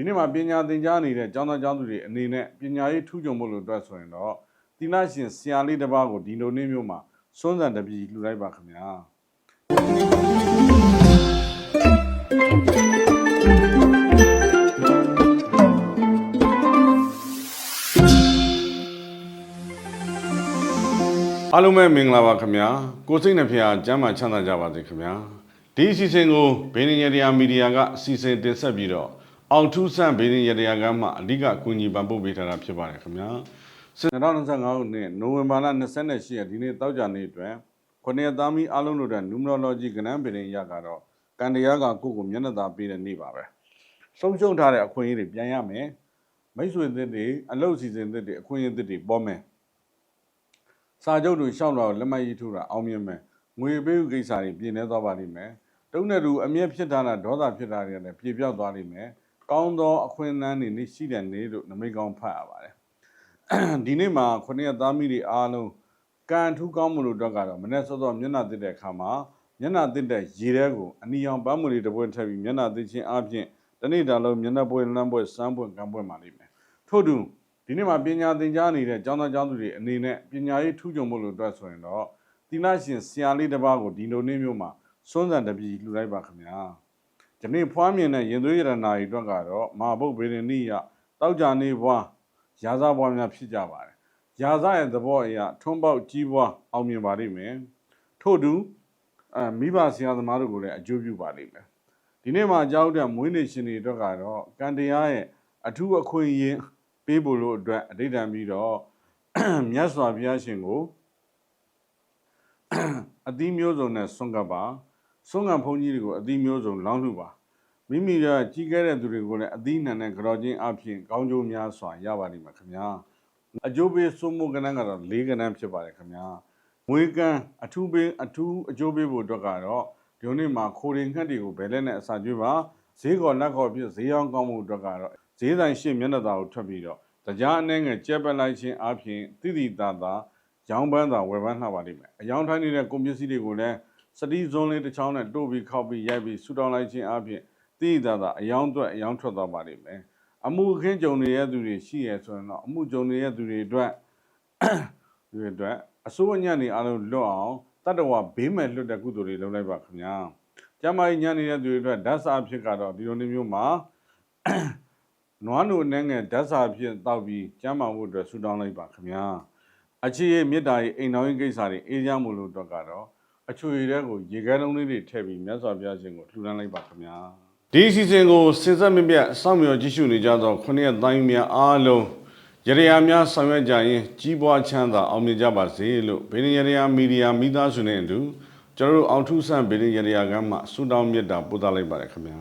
ဒီနေ့မှာပညာသင်ကြားနေတဲ့ကျောင်းသားကျောင်းသူတွေအနေနဲ့ပညာရေးထူးချွန်ဖို့လို့အတွက်ဆိုရင်တော့သီလရှင်ဆရာလေးတစ်ပါးကိုဒီလိုနေ့မျိုးမှာစွန်းစံတပြီလှူလိုက်ပါခင်ဗျာအားလုံးပဲမင်္ဂလာပါခင်ဗျာကိုစိတ်နှဖျားကျမ်းမာချမ်းသာကြပါစေခင်ဗျာဒီအစီအစဉ်ကိုဘေးနေရတရားမီဒီယာကအစီအစဉ်တင်ဆက်ပြီးတော့ အောင်ထူးဆန့်ဘေးနေရတရားကမှအဓိကကူညီပံ့ပိုးပေးထားတာဖြစ်ပါတယ်ခင်ဗျာ2025ခုနှစ်နိုဝင်ဘာလ28ရက်ဒီနေ့တောက်ကြနေ့အတွက်ခုနှစ်သားမီအားလုံးတို့တဲ့ numerology ကဏ္ဍပင်ရကတော့ကံတရားကကိုယ့်ကိုမျက်နှာသာပေးတဲ့နေ့ပါပဲဆုံးရှုံးထားတဲ့အခွင့်အရေးတွေပြန်ရမယ်မိတ်ဆွေသစ်တွေအလုပ်စီစဉ်သစ်တွေအခွင့်အရေးသစ်တွေပေါ်မယ်စာချုပ်တွေရှောက်တော့လက်မှတ်ရေးထိုးတာအောင်မြင်မယ်ငွေပေးဥကိစ္စတွေပြင်နေသွားပါလိမ့်မယ်တုံးတဲ့သူအမျက်ဖြစ်တာနဲ့ဒေါသဖြစ်တာတွေလည်းပြေပြောက်သွားလိမ့်မယ် ကောင်းသောအခွင့်အလမ်းတွေနေရှိတဲ့နေလို့နမိတ်ကောင်းဖတ်ရပါတယ်ဒီနေ့မှာခုနှစ်ရက်သားမိတွေအားလုံးကံထူးကောင်းမှုလို့အတွက်ကတော့မနေ့စောစောမျက်နှာသစ်တဲ့အခါမှာမျက်နှာသစ်တဲ့ရေထဲကိုအနီအောင်ပန်းမွေလေးတစ်ပွဲထည့်ပြီးမျက်နှာသစ်ချင်းအပြင်တနေ့တာလုံးမျက်နှာပွဲလမ်းပွဲစမ်းပွဲကံပွဲမှာလိမ့်မယ်ထို့တူဒီနေ့မှာပညာသင်ကြားနေတဲ့ကျောင်းသားကျောင်းသူတွေအနေနဲ့ပညာရေးထူးချွန်ဖို့လို့အတွက်ဆိုရင်တော့သီလရှင်ဆရာလေးတစ်ပါးကိုဒီလိုနေ့မျိုးမှာစွန်းစံတပြီလှူလိုက်ပါခင်ဗျာ ဒီနေ့ဖွားမြင်တဲ့ရင်သွေးရတနာတွေအတွက်ကတော့မဟာဘုတ်ဗေဒနိယတောက်ကြနေဘွားရာဇဘွားများဖြစ်ကြပါတယ်ရာဇရဲ့သဘောအရထွန်းပေါက်ကြီးပွားအောင်မြင်ပါလိမ့်မယ်ထို့တူအဲမိဘဆရာသမားတို့ကိုလည်းအကျိုးပြုပါလိမ့်မယ်ဒီနေ့မှာကြောက်တဲ့မွေးနေ့ရှင်တွေအတွက်ကတော့ကံတရားရဲ့အထူးအခွင့်အရေးပေးဖို့လို့အတွက်အဋိဌံပြီးတော့မြတ်စွာဘုရားရှင်ကိုအသီးမျိုးစုံနဲ့ဆွန့်ကပ်ပါ ဆွန့်ကပ်ဘုန်းကြီးတွေကိုအသီးမျိုးစုံလောင်းလှူပါမိမိရဲ့ကြီးခဲ့တဲ့သူတွေကိုလည်းအသီးနှံနဲ့ကြော်ချင်းအဖြစ်ကောင်းကျိုးများစွာရပါလိမ့်မယ်ခင်ဗျာအကျိုးပေးစွမှုကဏ္ဍကတော့၄ကဏ္ဍဖြစ်ပါတယ်ခင်ဗျာငွေကံအထူးပေးအထူးအကျိုးပေးဖို့အတွက်ကတော့ဒီနေ့မှာခိုရင်ငှက်တွေကိုဘယ်လက်နဲ့အစာကျွေးပါဈေးကော်လက်ကော်ဖြစ်ဈေးအောင်ကောင်းမှုအတွက်ကတော့ဈေးဆိုင်ရှင်းမျက်နှာသာကိုထွက်ပြီးတော့တရားအနှဲငယ်ကျက်ပက်လိုက်ခြင်းအပြင်တိတိတသာရောင်းပန်းသာဝယ်ပန်းနှပ်ပါလိမ့်မယ်အယောင်ထိုင်းနေတဲ့ကုန်ပစ္စည်းတွေကိုလည်း စတီးဇွန်းလေးတစ်ချောင်းနဲ့တို့ပြီးခောက်ပြီးရိုက်ပြီးဆူတောင်းလိုက်ခြင်းအပြင်တိတိတသာအယောင်အတွက်အယောင်ထွက်သွားပါလိမ့်မယ်အမှုအခင်းကြုံနေတဲ့သူတွေရှိရဆိုရင်တော့အမှုကြုံနေတဲ့သူတွေအတွက်ဒီအတွက်အစိုးရညနေအားလုံးလွတ်အောင်တတ္တဝဘေးမဲ့လွတ်တဲ့ကုသိုလ်တွေလုပ်လိုက်ပါခင်ဗျာကျမကြီးညနေတဲ့သူတွေအတွက်ဓာတ်စာအဖြစ်ကတော့ဒီလိုမျိုးမျိုးမှာနွားနိုနဲ့ငယ်ဓာတ်စာဖြစ်တောက်ပြီးကျမ်းမာဖို့အတွက်ဆူတောင်းလိုက်ပါခင်ဗျာအခြေရမေတ္တာရေးအိမ်တော်ရေးကိစ္စတွေအေးချမ်းမှုလို့အတွက်ကတော့ အချွေတဲ့ကိုရေခဲလုံးလေးတွေထည့်ပြီးမြတ်စွာဘုရားရှင်ကိုလှူဒန်းလိုက်ပါခင်ဗျာဒီအစီအစဉ်ကိုစဉ်ဆက်မပြတ်စောင့်မျှော်ကြည့်ရှုနေကြသောခုနှစ်ရက်တိုင်းများအားလုံးရရယာများဆောင်ရွက်ကြရင်ကြီးပွားချမ်းသာအောင်မြင်ကြပါစေလို့ဘေးရရယာမီဒီယာမိသားစုနဲ့အတူကျွန်တော်တို့အောင်ထုဆန့်ဘေးရရယာကမှဆုတောင်းမေတ္တာပို့သလိုက်ပါတယ်ခင်ဗျာ